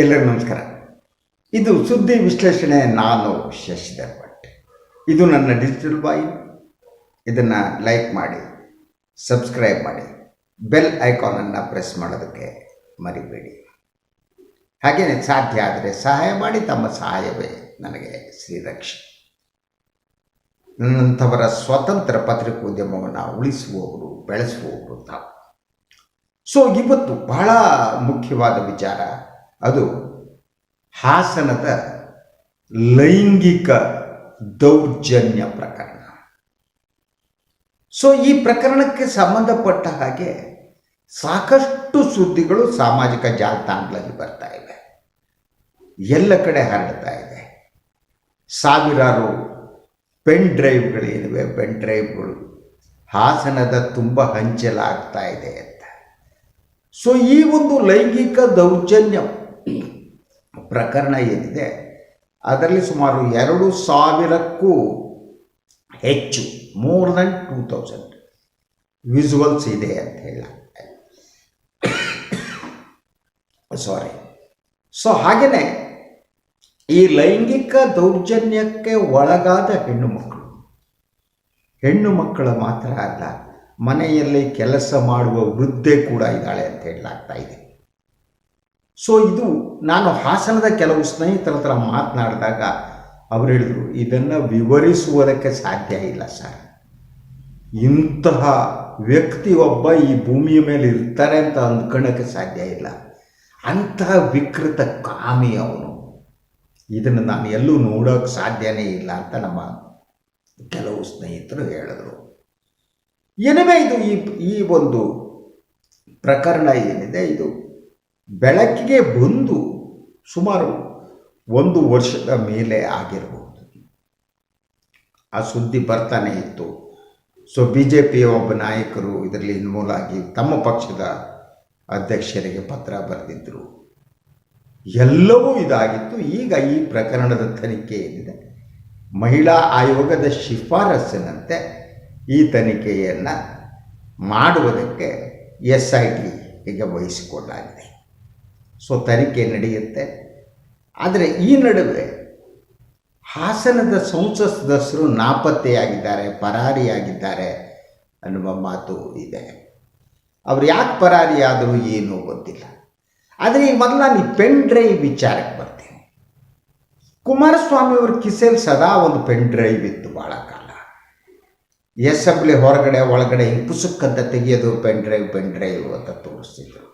ಎಲ್ಲರಿಗೂ ನಮಸ್ಕಾರ. ಇದು ಸುದ್ದಿ ವಿಶ್ಲೇಷಣೆ ನಾನು ಶಶಿಧರ್ ಭಟ್. ಇದು ನನ್ನ ಡಿಜಿಟಲ್ ಬಾಯಿ. ಇದನ್ನು ಲೈಕ್ ಮಾಡಿ ಸಬ್ಸ್ಕ್ರೈಬ್ ಮಾಡಿ ಬೆಲ್ ಐಕಾನನ್ನು ಪ್ರೆಸ್ ಮಾಡೋದಕ್ಕೆ ಮರಿಬೇಡಿ. ಹಾಗೆಯೇ ಸಾಧ್ಯ ಆದರೆ ಸಹಾಯ ಮಾಡಿ, ತಮ್ಮ ಸಹಾಯವೇ ನನಗೆ ಶ್ರೀರಕ್ಷೆ. ನನ್ನಂಥವರ ಸ್ವತಂತ್ರ ಪತ್ರಿಕೋದ್ಯಮವನ್ನು ಉಳಿಸುವವರು, ಬೆಳೆಸುವವರು ತಾವು ಸೊ ಇವತ್ತು ಬಹಳ ಮುಖ್ಯವಾದ ವಿಚಾರ ಅದು ಹಾಸನದ ಲೈಂಗಿಕ ದೌರ್ಜನ್ಯ ಪ್ರಕರಣ. ಸೊ ಈ ಪ್ರಕರಣಕ್ಕೆ ಸಂಬಂಧಪಟ್ಟ ಹಾಗೆ ಸಾಕಷ್ಟು ಸುದ್ದಿಗಳು ಸಾಮಾಜಿಕ ಜಾಲತಾಣಗಳಲ್ಲಿ ಬರ್ತಾ ಇವೆ. ಎಲ್ಲ ಕಡೆ ಹರಡ್ತಾ ಇದೆ. ಸಾವಿರಾರು ಪೆನ್ ಡ್ರೈವ್ಗಳೇನಿವೆ ಪೆನ್ ಡ್ರೈವ್ಗಳು. ಹಾಸನದ ತುಂಬ ಹಂಚಲಾಗ್ತಾ ಇದೆ ಅಂತ. ಸೊ ಈ ಒಂದು ಲೈಂಗಿಕ ದೌರ್ಜನ್ಯ ಪ್ರಕರಣ ಏನಿದೆ, ಅದರಲ್ಲಿ ಸುಮಾರು ಎರಡು ಸಾವಿರಕ್ಕೂ ಹೆಚ್ಚು more than two thousand visuals ಇದೆ ಅಂತ ಹೇಳ. ಸಾರಿ ಸೊ ಹಾಗೆಯೇ ಈ ಲೈಂಗಿಕ ದೌರ್ಜನ್ಯಕ್ಕೆ ಒಳಗಾದ ಹೆಣ್ಣು ಮಕ್ಕಳು, ಹೆಣ್ಣು ಮಕ್ಕಳ ಮಾತ್ರ ಅಲ್ಲ, ಮನೆಯಲ್ಲಿ ಕೆಲಸ ಮಾಡುವ ವೃದ್ಧೆ ಕೂಡ ಇದ್ದಾಳೆ ಅಂತ ಹೇಳಲಾಗ್ತಾ ಇದೆ. ಸೊ ಇದು ನಾನು ಹಾಸನದ ಕೆಲವು ಸ್ನೇಹಿತರ ಹತ್ರ ಮಾತನಾಡಿದಾಗ ಅವರು ಹೇಳಿದರು, ಇದನ್ನು ವಿವರಿಸುವುದಕ್ಕೆ ಸಾಧ್ಯ ಇಲ್ಲ ಸರ್. ಇಂತಹ ವ್ಯಕ್ತಿ ಒಬ್ಬ ಈ ಭೂಮಿಯ ಮೇಲೆ ಇರ್ತಾರೆ ಅಂತ ಅಂದ್ಕೊಳ್ಳೋಕ್ಕೆ ಸಾಧ್ಯ ಇಲ್ಲ. ಅಂತಹ ವಿಕೃತ ಕಾಮಿ ಅವನು. ಇದನ್ನು ನಾನು ಎಲ್ಲೂ ನೋಡೋಕ್ಕೆ ಸಾಧ್ಯನೇ ಇಲ್ಲ ಅಂತ ನಮ್ಮ ಕೆಲವು ಸ್ನೇಹಿತರು ಹೇಳಿದರು. ಏನಿವೆ ಇದು ಈ ಈ ಒಂದು ಪ್ರಕರಣ ಏನಿದೆ, ಇದು ಬೆಳಕಿಗೆ ಬಂದು ಸುಮಾರು ಒಂದು ವರ್ಷದ ಮೇಲೆ ಆಗಿರಬಹುದು. ಆ ಸುದ್ದಿ ಬರ್ತಾನೆ ಇತ್ತು. ಸೊ ಬಿ ಜೆ ಪಿಯ ಒಬ್ಬ ನಾಯಕರು ಇದರಲ್ಲಿ ಇನ್ವಾಲ್ವ್ ಆಗಿ ತಮ್ಮ ಪಕ್ಷದ ಅಧ್ಯಕ್ಷರಿಗೆ ಪತ್ರ ಬರೆದಿದ್ದರು ಎಲ್ಲವೂ ಇದಾಗಿತ್ತು. ಈಗ ಈ ಪ್ರಕರಣದ ತನಿಖೆ ಏನಿದೆ? ಮಹಿಳಾ ಆಯೋಗದ ಶಿಫಾರಸ್ಸಿನಂತೆ ಈ ತನಿಖೆಯನ್ನು ಮಾಡುವುದಕ್ಕೆ ಎಸ್ ಐ ಟಿಗೆ ವಹಿಸಿಕೊಳ್ಳಲಾಗಿದೆ. ಸೊ ತನಿಖೆ ನಡೆಯುತ್ತೆ. ಆದರೆ ಈ ನಡುವೆ ಹಾಸನದ ಸಂಸತ್ ಸದಸ್ಯರು ನಾಪತ್ತೆಯಾಗಿದ್ದಾರೆ, ಪರಾರಿಯಾಗಿದ್ದಾರೆ ಅನ್ನುವ ಮಾತು ಇದೆ. ಅವರು ಯಾಕೆ ಪರಾರಿಯಾದರೂ ಏನೂ ಗೊತ್ತಿಲ್ಲ. ಆದರೆ ಈ ಮೊದಲು ನಾನು ಈ ಪೆನ್ ಡ್ರೈವ್ ವಿಚಾರಕ್ಕೆ ಬರ್ತೀನಿ. ಕುಮಾರಸ್ವಾಮಿ ಅವ್ರ ಕಿಸೆಯಲ್ಲಿ ಸದಾ ಒಂದು ಪೆನ್ ಡ್ರೈವ್ ಇತ್ತು ಭಾಳ ಕಾಲ. ಎಸ್ ಎಸ್ಸೆಂಬ್ಲಿ ಹೊರಗಡೆ, ಒಳಗಡೆ ಹಿಂಗೆ ಪುಸುಕ್ಕಂತ ತೆಗೆಯೋದು ಪೆನ್ ಡ್ರೈವ್ ಪೆನ್ ಡ್ರೈವ್ ಅಂತ ತೋರಿಸ್ತಿದ್ರು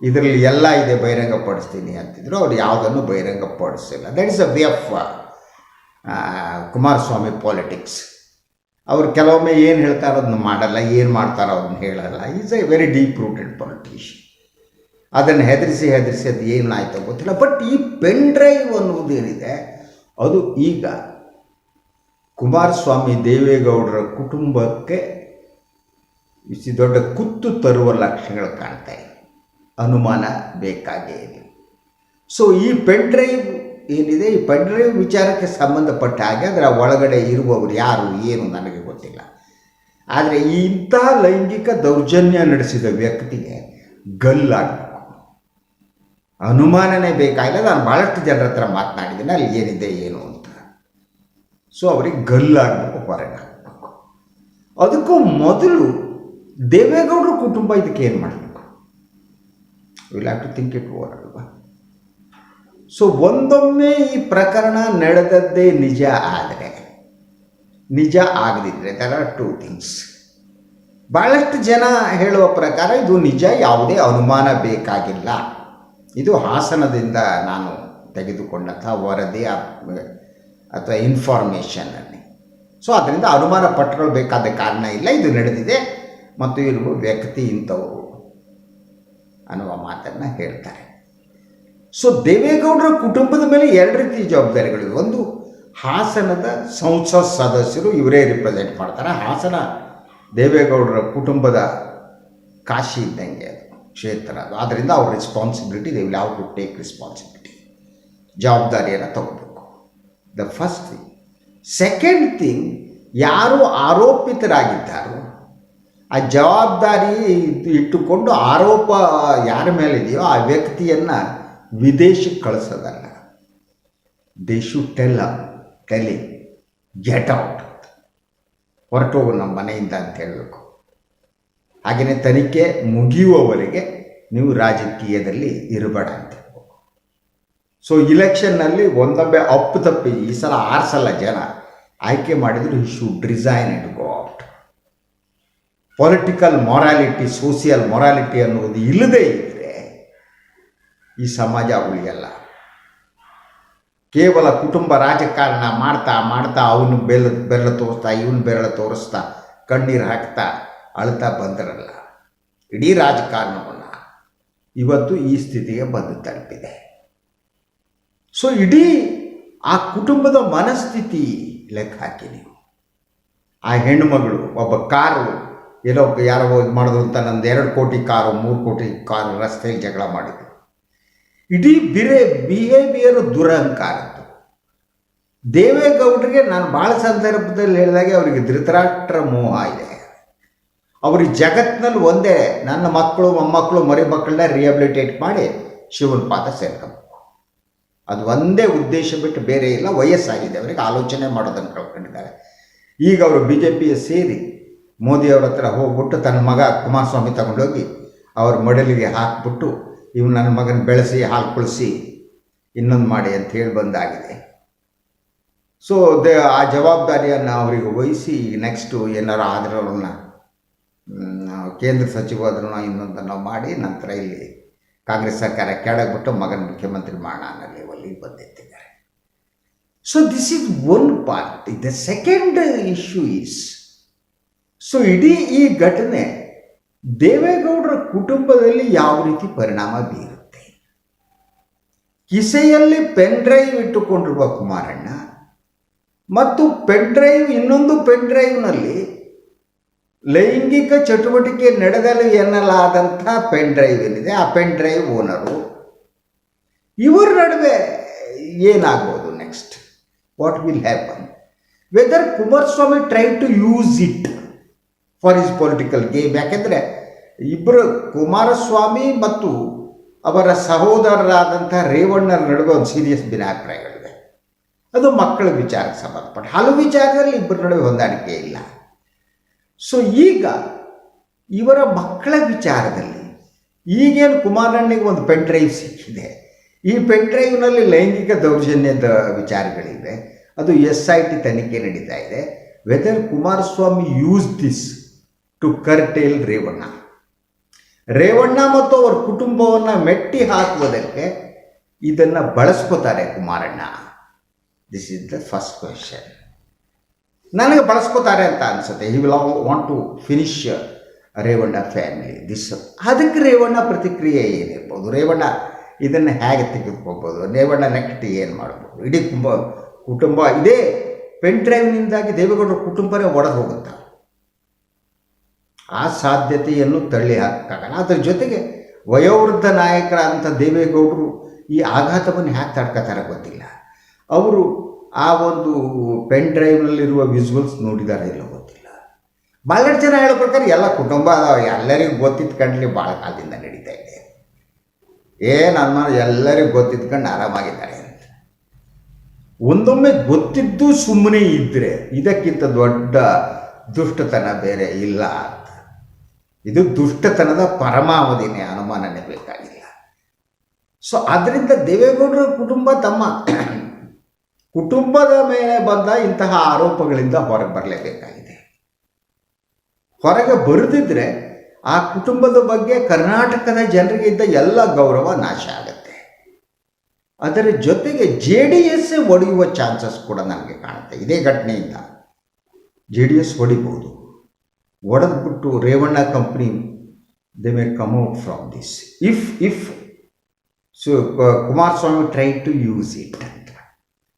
ಇದರಲ್ಲಿ ಎಲ್ಲ ಇದೆ ಬಹಿರಂಗಪಡಿಸ್ತೀನಿ ಅಂತಿದ್ರು. ಅವ್ರು ಯಾವುದನ್ನು ಬಹಿರಂಗಪಡಿಸಿಲ್ಲ. That is a way of Kumaraswamy politics ಅವ್ರು ಕೆಲವೊಮ್ಮೆ ಏನು ಹೇಳ್ತಾರೋ ಅದನ್ನು ಮಾಡಲ್ಲ, ಏನು ಮಾಡ್ತಾರೋ ಅದನ್ನು ಹೇಳಲ್ಲ. Is a very deep rooted politician ಅದನ್ನು ಹೆದರಿಸಿ ಹೆದರಿಸಿ ಅದು ಏನಾಯಿತು ಗೊತ್ತಿಲ್ಲ. ಬಟ್ ಈ ಪೆನ್ ಡ್ರೈವ್ ಅನ್ನುವುದೇನಿದೆ ಅದು ಈಗ ಕುಮಾರಸ್ವಾಮಿ ದೇವೇಗೌಡರ ಕುಟುಂಬಕ್ಕೆ ದೊಡ್ಡ ಕುತ್ತು ತರುವ ಲಕ್ಷಣಗಳು ಕಾಣ್ತಾ ಇದೆ. ಅನುಮಾನ ಬೇಕಾಗೇ ಇದೆ ಸೊ ಈ ಪೆನ್ ಡ್ರೈವ್ ಏನಿದೆ? ಈ ಪೆನ್ ಡ್ರೈವ್ ವಿಚಾರಕ್ಕೆ ಸಂಬಂಧಪಟ್ಟ ಹಾಗೆ ಅದರ ಒಳಗಡೆ ಇರುವವರು ಯಾರು ಏನು ನನಗೆ ಗೊತ್ತಿಲ್ಲ. ಆದರೆ ಇಂತಹ ಲೈಂಗಿಕ ದೌರ್ಜನ್ಯ ನಡೆಸಿದ ವ್ಯಕ್ತಿಗೆ ಗಲ್ಲಾಗಬೇಕು ಅನುಮಾನನೇ ಬೇಕಾಗಿಲ್ಲ. ನಾನು ಭಾಳಷ್ಟು ಜನರ ಹತ್ರ ಮಾತನಾಡಿದ್ದೀನಿ. ಅಲ್ಲಿ ಏನಿದೆ, ಏನು ಅಂತ. ಸೊ ಅವರಿಗೆ ಗಲ್ಲಾಗಬೇಕು ಹೊರಗೆ. ಹಾಕಬೇಕು ಅದಕ್ಕೂ ಮೊದಲು ದೇವೇಗೌಡರ ಕುಟುಂಬ ಇದಕ್ಕೆ ಏನು ಮಾಡಬೇಕು will have to think it over ಅಲ್ವಾ? ಸೊ ಒಂದೊಮ್ಮೆ ಈ ಪ್ರಕರಣ ನಡೆದದ್ದೇ ನಿಜ ಆದರೆ, ನಿಜ ಆಗದಿದ್ದರೆ ದರ್ ಆರ್ ಟೂ ಥಿಂಗ್ಸ್ ಭಾಳಷ್ಟು ಜನ ಹೇಳುವ ಪ್ರಕಾರ ಇದು ನಿಜ, ಯಾವುದೇ ಅನುಮಾನ ಬೇಕಾಗಿಲ್ಲ. ಇದು ಹಾಸನದಿಂದ ನಾನು ತೆಗೆದುಕೊಂಡಂಥ ವರದಿ ಅಥವಾ ಇನ್ಫಾರ್ಮೇಷನಲ್ಲಿ ಸೊ ಅದರಿಂದ ಅನುಮಾನ ಪಟ್ಟುಕೊಳ್ಬೇಕಾದ ಬೇಕಾದ ಕಾರಣ ಇಲ್ಲ, ಇದು ನಡೆದಿದೆ. ಮತ್ತು ಇರುವ ವ್ಯಕ್ತಿ ಇಂಥವರು ಅನ್ನುವ ಮಾತನ್ನು ಹೇಳ್ತಾರೆ. ಸೊ ದೇವೇಗೌಡರ ಕುಟುಂಬದ ಮೇಲೆ ಎರಡು ರೀತಿ ಜವಾಬ್ದಾರಿಗಳಿವೆ. ಒಂದು, ಹಾಸನದ ಸಂಸತ್ ಸದಸ್ಯರು ಇವರೇ ರಿಪ್ರೆಸೆಂಟ್ ಮಾಡ್ತಾರೆ. ಹಾಸನ ದೇವೇಗೌಡರ ಕುಟುಂಬದ ಕಾಶಿ ಇದ್ದಂಗೆ ಅದು, ಕ್ಷೇತ್ರ ಅದು. ಆದ್ದರಿಂದ ಅವ್ರ responsibility they will have to take responsibility ಜವಾಬ್ದಾರಿಯನ್ನು ತಗೋಬೇಕು. The first thing second thing ಯಾರು ಆರೋಪಿತರಾಗಿದ್ದಾರೋ ಆ ಜವಾಬ್ದಾರಿ ಇಟ್ಟುಕೊಂಡು ಆರೋಪ ಯಾರ ಮೇಲಿದೆಯೋ ಆ ವ್ಯಕ್ತಿಯನ್ನು ವಿದೇಶಕ್ಕೆ ಕಳಿಸೋದಲ್ಲ. They should tell tell get out ಹೊರಟೋಗು ನಮ್ಮ ಮನೆಯಿಂದ ಅಂತ ಹೇಳಬೇಕು. ಹಾಗೆಯೇ ತನಿಖೆ ಮುಗಿಯುವವರೆಗೆ ನೀವು ರಾಜಕೀಯದಲ್ಲಿ ಇರಬೇಡ ಅಂತ ಹೇಳ್ಬೇಕು. ಸೊ ಇಲೆಕ್ಷನ್ನಲ್ಲಿ ಒಂದೊಮ್ಮೆ ಅಪ್ಪು ತಪ್ಪಿ ಈ ಸಲ ಆರು ಜನ ಆಯ್ಕೆ ಮಾಡಿದ್ರು should resign it go out political morality social morality ಅನ್ನುವುದು ಇಲ್ಲದೇ ಇದ್ದರೆ ಈ ಸಮಾಜ ಉಳಿಯಲ್ಲ. ಕೇವಲ ಕುಟುಂಬ ರಾಜಕಾರಣ ಮಾಡ್ತಾ ಮಾಡ್ತಾ ಅವನು ಬೆಲ್ಲ ಬೆರಳು ತೋರಿಸ್ತಾ, ಇವನು ಬೆರಳು ತೋರಿಸ್ತಾ, ಕಣ್ಣೀರು ಹಾಕ್ತಾ, ಅಳ್ತಾ ಬಂದರಲ್ಲ. ಇಡೀ ರಾಜಕಾರಣವನ್ನು ಇವತ್ತು ಈ ಸ್ಥಿತಿಗೆ ಬಂದು ತಲುಪಿದೆ. ಸೊ ಇಡೀ ಆ ಕುಟುಂಬದ ಮನಸ್ಥಿತಿ ಲೆಕ್ಕ ಹಾಕಿ ನೀವು. ಆ ಹೆಣ್ಣುಮಗಳು ಒಬ್ಬ ಕಾರು ಏನೋ ಯಾರೋ ಇದು ಮಾಡೋದು ಅಂತ ನಂದು ಎರಡು ಕೋಟಿ ಕಾರು, ಮೂರು ಕೋಟಿ ಕಾರು ರಸ್ತೆಯಲ್ಲಿ ಜಗಳ ಮಾಡಿದ್ರು. ಇಡೀ ಬಿರೆ ಬಿಹೇವಿಯರ್ ದುರಹಂಕಾರ ದೇವೇಗೌಡರಿಗೆ ನಾನು ಭಾಳ ಸಂದರ್ಭದಲ್ಲಿ ಹೇಳಿದಾಗೆ ಅವರಿಗೆ ಧೃತರಾಷ್ಟ್ರ ಮೋಹ ಇದೆ. ಅವ್ರಿಗೆ ಜಗತ್ತಿನಲ್ಲಿ ಒಂದೇ, ನನ್ನ ಮಕ್ಕಳು, ಮೊಮ್ಮಕ್ಕಳು ಮರಿ ಮಕ್ಕಳನ್ನ ರಿಹಬಿಲಿಟೇಟ್ ಮಾಡಿ ಶಿವನ ಪಾದ ಸೇರ್ಕೋಬೇಕು ಅದು ಒಂದೇ ಉದ್ದೇಶ ಬಿಟ್ಟು ಬೇರೆ ಇಲ್ಲ, ವಯಸ್ಸಾಗಿದೆ. ಅವರಿಗೆ ಆಲೋಚನೆ ಮಾಡೋದನ್ನು ಕಳ್ಕೊಂಡಿದ್ದಾರೆ. ಈಗ ಅವರು ಬಿ ಜೆ ಪಿಯ ಸೇರಿ ಮೋದಿಯವ್ರ ಹತ್ರ ಹೋಗ್ಬಿಟ್ಟು ತನ್ನ ಮಗ ಕುಮಾರಸ್ವಾಮಿ ತಗೊಂಡೋಗಿ ಅವ್ರ ಮಡಲಿಗೆ ಹಾಕ್ಬಿಟ್ಟು ಇವ್ ನನ್ನ ಮಗನ ಬೆಳೆಸಿ, ಹಾಲು ಕುಳಿಸಿ, ಇನ್ನೊಂದು ಮಾಡಿ ಅಂತ ಹೇಳಿ ಬಂದಾಗಿದೆ. ಸೊ ದೇ, ಆ ಜವಾಬ್ದಾರಿಯನ್ನು ಅವರಿಗೆ ವಹಿಸಿ ನೆಕ್ಸ್ಟು ಏನಾರು ಆದ್ರನ್ನ ಕೇಂದ್ರ ಸಚಿವರನ್ನ ಇನ್ನೊಂದನ್ನು ಮಾಡಿ ನಂತರ ಇಲ್ಲಿ ಕಾಂಗ್ರೆಸ್ ಸರ್ಕಾರ ಕೆಳಗ್ಬಿಟ್ಟು ಮಗನ ಮುಖ್ಯಮಂತ್ರಿ ಮಾಡೋಣ ಅನ್ನೋ ಲೆವೆಲ್ಲಿಗೆ ಬಂದೆತ್ತಿದ್ದಾರೆ so this is one part the second issue is so ಇಡೀ ಈ ಘಟನೆ ದೇವೇಗೌಡರ ಕುಟುಂಬದಲ್ಲಿ ಯಾವ ರೀತಿ ಪರಿಣಾಮ ಬೀರುತ್ತೆ? ಕಿಸೆಯಲ್ಲಿ ಪೆನ್ ಡ್ರೈವ್ ಇಟ್ಟುಕೊಂಡಿರುವ ಕುಮಾರಣ್ಣ ಮತ್ತು ಪೆನ್ ಡ್ರೈವ್, ಇನ್ನೊಂದು ಪೆನ್ ಡ್ರೈವ್ನಲ್ಲಿ ಲೈಂಗಿಕ ಚಟುವಟಿಕೆ ನಡೆದಲು ಎನ್ನಲಾದಂಥ ಪೆನ್ ಡ್ರೈವ್ ಏನಿದೆ, ಆ ಪೆನ್ ಡ್ರೈವ್ ಓನರು. ಇವರ ನಡುವೆ ಏನಾಗ್ಬೋದು next what will happen whether Kumaraswamy try to use it for is political game ಯಾಕೆಂದರೆ ಇಬ್ಬರು ಕುಮಾರಸ್ವಾಮಿ ಮತ್ತು ಅವರ ಸಹೋದರರಾದಂಥ ರೇವಣ್ಣರ ನಡುವೆ ಒಂದು ಸೀರಿಯಸ್ ಭಿನ್ನಾಭಿಪ್ರಾಯಗಳಿವೆ. ಅದು ಮಕ್ಕಳ ವಿಚಾರಕ್ಕೆ ಸಂಬಂಧಪಟ್ಟ. ಹಲವು ವಿಚಾರದಲ್ಲಿ ಇಬ್ಬರ ನಡುವೆ ಹೊಂದಾಣಿಕೆ ಇಲ್ಲ. ಸೊ ಈಗ ಇವರ ಮಕ್ಕಳ ವಿಚಾರದಲ್ಲಿ ಈಗೇನು ಕುಮಾರಣ್ಣಿಗೆ ಒಂದು ಪೆನ್ ಡ್ರೈವ್ ಸಿಕ್ಕಿದೆ. ಈ ಪೆನ್ ಡ್ರೈವ್ನಲ್ಲಿ ಲೈಂಗಿಕ ದೌರ್ಜನ್ಯದ ವಿಚಾರಗಳಿವೆ. ಅದು ಎಸ್ ಐ ಟಿ ತನಿಖೆ ನಡೀತಾ ಇದೆ. Whether Kumaraswamy use this to curtail Revanna Revanna ಮತ್ತು ಅವರ ಕುಟುಂಬವನ್ನು ಮೆಟ್ಟಿ ಹಾಕುವುದಕ್ಕೆ ಇದನ್ನು ಬಳಸ್ಕೋತಾರೆ Kumaranna. This is the first question ನನಗೆ ಬಳಸ್ಕೋತಾರೆ ಅಂತ ಅನಿಸುತ್ತೆ. He will want to finish Revanna family this ಅದಕ್ಕೆ ರೇವಣ್ಣ ಪ್ರತಿಕ್ರಿಯೆ ಏನಿರ್ಬೋದು ರೇವಣ್ಣ ಇದನ್ನು ಹೇಗೆ ತೆಗೆದುಕೋಬೋದು ರೇವಣ್ಣ ನೆಕ್ಸ್ಟ್ ಏನು ಮಾಡ್ಬೋದು? ಇಡೀ ಕುಂಬ ಕುಟುಂಬ ಇದೇ ಪೆನ್ ಡ್ರೈವ್ನಿಂದಾಗಿ ದೇವೇಗೌಡರ ಕುಟುಂಬನೇ ಒಡೆದು ಹೋಗುತ್ತೆ? ಆ ಸಾಧ್ಯತೆಯನ್ನು ತಳ್ಳಿ ಹಾಕಕ್ಕಾಗಲ್ಲ ಅದ್ರ ಜೊತೆಗೆ ವಯೋವೃದ್ಧ ನಾಯಕರಾದಂಥ ದೇವೇಗೌಡರು ಈ ಆಘಾತವನ್ನು ಹ್ಯಾಕ್ ತಡ್ಕೋತಾರೆ ಗೊತ್ತಿಲ್ಲ. ಅವರು ಆ ಒಂದು ಪೆನ್ ಡ್ರೈವ್ನಲ್ಲಿರುವ ವಿಜುವಲ್ಸ್ ನೋಡಿದಾರೆ ಇಲ್ಲ ಗೊತ್ತಿಲ್ಲ. ಭಾಳಷ್ಟು ಜನ ಹೇಳೋ ಪ್ರಕಾರ ಎಲ್ಲ ಕುಟುಂಬ ಎಲ್ಲರಿಗೂ ಗೊತ್ತಿದ್ಕಂಡ್ಲಿ ಭಾಳ ಕಾಲದಿಂದ ನಡೀತಾ ಇದೆ. ಏನು ಅನ್ನೋ ಎಲ್ಲರಿಗೂ ಗೊತ್ತಿದ್ಕೊಂಡು ಆರಾಮಾಗಿದ್ದಾರೆ ಅಂತ. ಒಂದೊಮ್ಮೆ ಗೊತ್ತಿದ್ದು ಸುಮ್ಮನೆ ಇದ್ದರೆ ಇದಕ್ಕಿಂತ ದೊಡ್ಡ ದುಷ್ಟತನ ಬೇರೆ ಇಲ್ಲ. ಅಂತ ಇದು ದುಷ್ಟತನದ ಪರಮಾವಧಿನೇ ಅನುಮಾನನೇ ಬೇಕಾಗಿಲ್ಲ. ಸೊ ಅದರಿಂದ ದೇವೇಗೌಡರ ಕುಟುಂಬ ತಮ್ಮ ಕುಟುಂಬದ ಮೇಲೆ ಬಂದ ಇಂತಹ ಆರೋಪಗಳಿಂದ ಹೊರಗೆ ಬರಲೇಬೇಕಾಗಿದೆ. ಹೊರಗೆ ಬರೆದಿದ್ರೆ ಆ ಕುಟುಂಬದ ಬಗ್ಗೆ ಕರ್ನಾಟಕದ ಜನರಿಗೆ ಇದ್ದ ಎಲ್ಲ ಗೌರವ ನಾಶ ಆಗುತ್ತೆ. ಅದರ ಜೊತೆಗೆ ಜೆ ಡಿ ಎಸ್ ಒಡೆಯುವ ಚಾನ್ಸಸ್ ಕೂಡ ನನಗೆ ಕಾಣುತ್ತೆ. ಇದೇ ಘಟನೆಯಿಂದ ಜೆ ಡಿ ಎಸ್ ಹೊಡಿಬೋದು ಒಡೆದ್ಬಿಟ್ಟು Revanna company they may come out from this if if so Kumaraswamy try to use it ಅಂತ.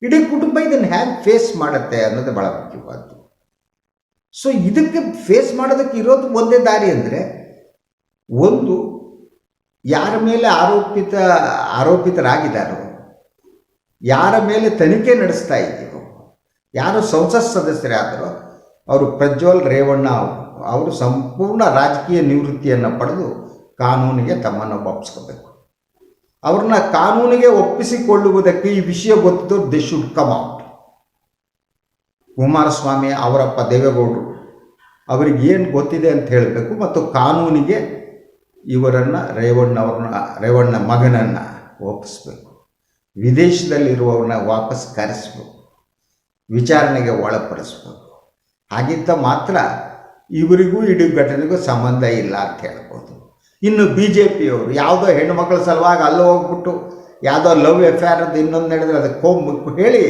ಇಡೀ ಕುಟುಂಬ ಇದನ್ನು ಹ್ಯಾಂಗ್ ಫೇಸ್ ಮಾಡುತ್ತೆ ಅನ್ನೋದು ಭಾಳ ಮುಖ್ಯವಾದ್ದು. ಸೊ ಇದಕ್ಕೆ ಫೇಸ್ ಮಾಡೋದಕ್ಕೆ ಇರೋದು ಒಂದೇ ದಾರಿ ಅಂದರೆ, ಒಂದು, ಯಾರ ಮೇಲೆ ಆರೋಪಿತ, ಆರೋಪಿತರಾಗಿದ್ದಾರೋ, ಯಾರ ಮೇಲೆ ತನಿಖೆ ನಡೆಸ್ತಾ ಇದ್ದೀರೋ ಯಾರು ಸಂಸತ್ ಸದಸ್ಯರಾದರೋ, ಅವರು ಪ್ರಜ್ವಲ್ ರೇವಣ್ಣ ಅವರು ಸಂಪೂರ್ಣ ರಾಜಕೀಯ ನಿವೃತ್ತಿಯನ್ನು ಪಡೆದು ಕಾನೂನಿಗೆ ತಮ್ಮನ್ನು ಒಪ್ಪಿಸ್ಕೋಬೇಕು. ಅವ್ರನ್ನ ಕಾನೂನಿಗೆ ಒಪ್ಪಿಸಿಕೊಳ್ಳುವುದಕ್ಕೆ ಈ ವಿಷಯ ಗೊತ್ತಿದ್ದು they should come out Kumaraswamy ಅವರಪ್ಪ ದೇವೇಗೌಡರು ಅವರಿಗೆ ಏನು ಗೊತ್ತಿದೆ ಅಂತ ಹೇಳಬೇಕು ಮತ್ತು ಕಾನೂನಿಗೆ ಇವರನ್ನು ರೇವಣ್ಣವ್ರನ್ನ ರೇವಣ್ಣ ಮಗನನ್ನು ಒಪ್ಪಿಸ್ಬೇಕು. ವಿದೇಶದಲ್ಲಿರುವವ್ರನ್ನ ವಾಪಸ್ ಕರೆಸ್ಬೇಕು. ವಿಚಾರಣೆಗೆ ಒಳಪಡಿಸ್ಬೇಕು. ಹಾಗಿದ್ದ ಮಾತ್ರ ಇವರಿಗೂ ಇಡೀ ಘಟನೆಗೂ ಸಂಬಂಧ ಇಲ್ಲ ಅಂತ ಹೇಳ್ಬೋದು. ಇನ್ನು ಬಿ ಜೆ ಪಿಯವರು ಯಾವುದೋ ಹೆಣ್ಣುಮಕ್ಕಳ ಸಲುವಾಗಿ ಅಲ್ಲೂ ಹೋಗ್ಬಿಟ್ಟು ಯಾವುದೋ ಲವ್ ಎಫೇರ್ ಅದು ಇನ್ನೊಂದು ನಡೆದ್ರೆ ಅದಕ್ಕೆ ಕೋಮು ಹೇಳಿ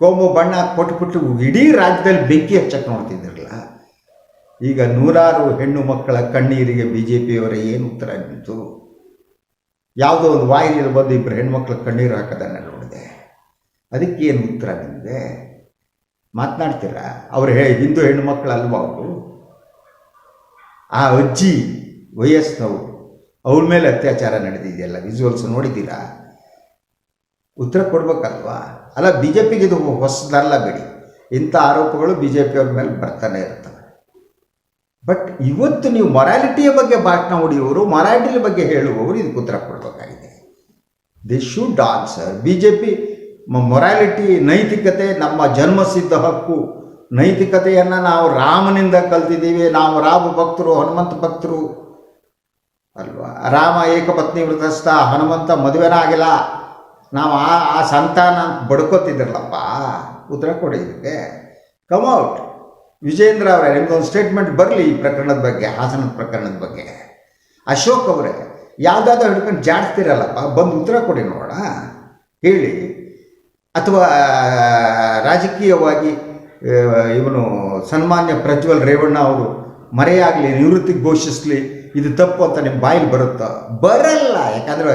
ಕೋಮು ಬಣ್ಣ ಕೊಟ್ಬಿಟ್ಟು ಇಡೀ ರಾಜ್ಯದಲ್ಲಿ ಬೆಂಕಿ ಹಚ್ಚಕ್ಕೆ ನೋಡ್ತಿದ್ದಿರಲ್ಲ ಈಗ ನೂರಾರು ಹೆಣ್ಣು ಮಕ್ಕಳ ಕಣ್ಣೀರಿಗೆ ಬಿ ಜೆ ಪಿಯವರ ಏನು ಉತ್ತರ ನಿಂತು ಯಾವುದೋ ಒಂದು ವಾಹಿನಿಯಲ್ಲಿ ಬಂದು ಇಬ್ಬರು ಹೆಣ್ಮಕ್ಳ ಕಣ್ಣೀರು ಹಾಕೋದನ್ನು ನೋಡಿದೆ. ಅದಕ್ಕೆ ಏನು ಉತ್ತರ ನಿಮಗೆ ಮಾತನಾಡ್ತೀರಾ? ಅವ್ರು ಹೇ, ಹಿಂದೂ ಹೆಣ್ಣು ಮಕ್ಕಳು ಅಲ್ವಾ ಅವರು? ಆ ಅಜ್ಜಿ ವಯಸ್ಸಿನವರು ಅವ್ರ ಮೇಲೆ ಅತ್ಯಾಚಾರ ನಡೆದಿದೆಯಲ್ಲ ವಿಜುವಲ್ಸ್ ನೋಡಿದ್ದೀರಾ? ಉತ್ತರ ಕೊಡ್ಬೇಕಲ್ವಾ? ಅಲ್ಲ ಬಿ ಜೆ ಪಿಗೆ ಇದು ಹೊಸದಲ್ಲ ಬಿಡಿ. ಇಂಥ ಆರೋಪಗಳು ಬಿ ಜೆ ಪಿಯವ್ರ ಮೇಲೆ ಬರ್ತಾನೆ ಇರ್ತವೆ. ಬಟ್ ಇವತ್ತು ನೀವು ಮೊರಾಲಿಟಿಯ ಬಗ್ಗೆ ಭಾಷಣ ಹೊಡೆಯುವವರು ಮೊರಾಲಿಟಿ ಬಗ್ಗೆ ಹೇಳುವವರು ಇದಕ್ಕೆ ಉತ್ತರ ಕೊಡಬೇಕಾಗಿದೆ. They should answer B J P morality ನೈತಿಕತೆ, ನಮ್ಮ ಜನ್ಮಸಿದ್ಧ ಹಕ್ಕು. ನೈತಿಕತೆಯನ್ನು ನಾವು ರಾಮನಿಂದ ಕಲ್ತಿದ್ದೀವಿ. ನಾವು ರಾಮ ಭಕ್ತರು, ಹನುಮಂತ ಭಕ್ತರು. ಅಲ್ವಾ? ರಾಮ ಏಕಪತ್ನಿ ವೃತಸ್ಥ, ಹನುಮಂತ ಮದುವೆನಾಗಿಲ್ಲ. ನಾವು ಆ ಆ ಸಂತಾನ ಬಡ್ಕೋತಿದ್ದಿರಲಪ್ಪ ಉತ್ತರ ಕೊಡಿ ಇದಕ್ಕೆ ಕಮ್ಔಟ್ ವಿಜೇಂದ್ರ ಅವರೇ ನಿಮ್ದೊಂದು ಸ್ಟೇಟ್ಮೆಂಟ್ ಬರಲಿ ಈ ಪ್ರಕರಣದ ಬಗ್ಗೆ ಹಾಸನದ ಪ್ರಕರಣದ ಬಗ್ಗೆ. ಅಶೋಕ್ ಅವರೇ, ಯಾವುದಾದ್ರು ಹಿಡ್ಕೊಂಡು ಜಾಡ್ತಿರಲ್ಲಪ್ಪ ಬಂದು ಉತ್ತರ ಕೊಡಿ ನೋಡೋಣ. ಹೇಳಿ ಅಥವಾ ರಾಜಕೀಯವಾಗಿ ಇವನು ಸನ್ಮಾನ್ಯ ಪ್ರಜ್ವಲ್ ರೇವಣ್ಣ ಅವರು ಮರೆಯಾಗಲಿ, ನಿವೃತ್ತಿ ಘೋಷಿಸಲಿ, ಇದು ತಪ್ಪು ಅಂತ ನಿಮ್ಮ ಬಾಯಿಲಿ ಬರುತ್ತಾ? ಬರಲ್ಲ, ಯಾಕಂದರೆ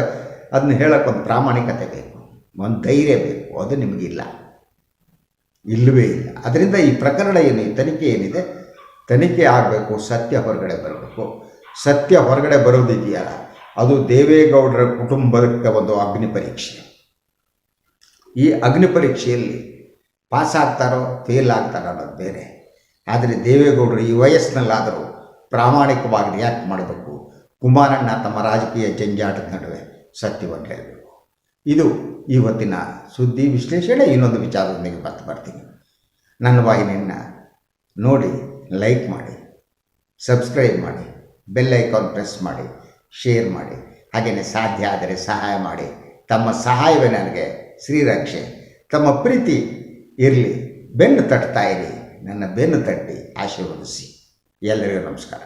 ಅದನ್ನ ಹೇಳೋಕ್ಕೆ ಒಂದು ಪ್ರಾಮಾಣಿಕತೆ ಬೇಕು, ಒಂದು ಧೈರ್ಯ ಬೇಕು, ಅದು ನಿಮಗಿಲ್ಲ. ಇಲ್ಲವೇ ಇಲ್ಲ. ಅದರಿಂದ ಈ ಪ್ರಕರಣ ಏನು ಈ ತನಿಖೆ ಏನಿದೆ, ತನಿಖೆ ಆಗಬೇಕು, ಸತ್ಯ ಹೊರಗಡೆ ಬರಬೇಕು. ಸತ್ಯ ಹೊರಗಡೆ ಬರೋದಿದೆಯಲ್ಲ ಅದು ದೇವೇಗೌಡರ ಕುಟುಂಬಕ್ಕೆ ಒಂದು ಅಗ್ನಿ ಪರೀಕ್ಷೆ. ಈ ಅಗ್ನಿ ಪರೀಕ್ಷೆಯಲ್ಲಿ ಪಾಸ್ ಆಗ್ತಾರೋ ಫೇಲ್ ಆಗ್ತಾರೋ ಅನ್ನೋದು ಬೇರೆ. ಆದರೆ ದೇವೇಗೌಡರು ಈ ವಯಸ್ಸಿನಲ್ಲಾದರೂ ಪ್ರಾಮಾಣಿಕವಾಗಿ ರಿಯಾಕ್ಟ್ ಮಾಡಬೇಕು. ಕುಮಾರಣ್ಣ ತಮ್ಮ ರಾಜಕೀಯ ಜಂಜಾಟದ ನಡುವೆ ಸತ್ಯವನ್ನು ಹೇಳಬೇಕು. ಇದು ಇವತ್ತಿನ ಸುದ್ದಿ ವಿಶ್ಲೇಷಣೆ. ಇನ್ನೊಂದು ವಿಚಾರದೊಂದಿಗೆ ಮತ್ತೆ ಬರ್ತೀನಿ. ನನ್ನ ವಾಹಿನಿಯನ್ನು ನೋಡಿ ಲೈಕ್ ಮಾಡಿ ಸಬ್ಸ್ಕ್ರೈಬ್ ಮಾಡಿ ಬೆಲ್ ಐಕಾನ್ ಪ್ರೆಸ್ ಮಾಡಿ ಶೇರ್ ಮಾಡಿ. ಹಾಗೆಯೇ ಸಾಧ್ಯ ಆದರೆ ಸಹಾಯ ಮಾಡಿ. ತಮ್ಮ ಸಹಾಯವೇ ನನಗೆ ಶ್ರೀರಕ್ಷೆ. ತಮ್ಮ ಪ್ರೀತಿ ಇರಲಿ. ಬೆನ್ನು ತಟ್ತಾ ಇರಿ. ನನ್ನ ಬೆನ್ನು ತಟ್ಟಿ ಆಶೀರ್ವದಿಸಿ. ಎಲ್ಲರಿಗೂ ನಮಸ್ಕಾರ.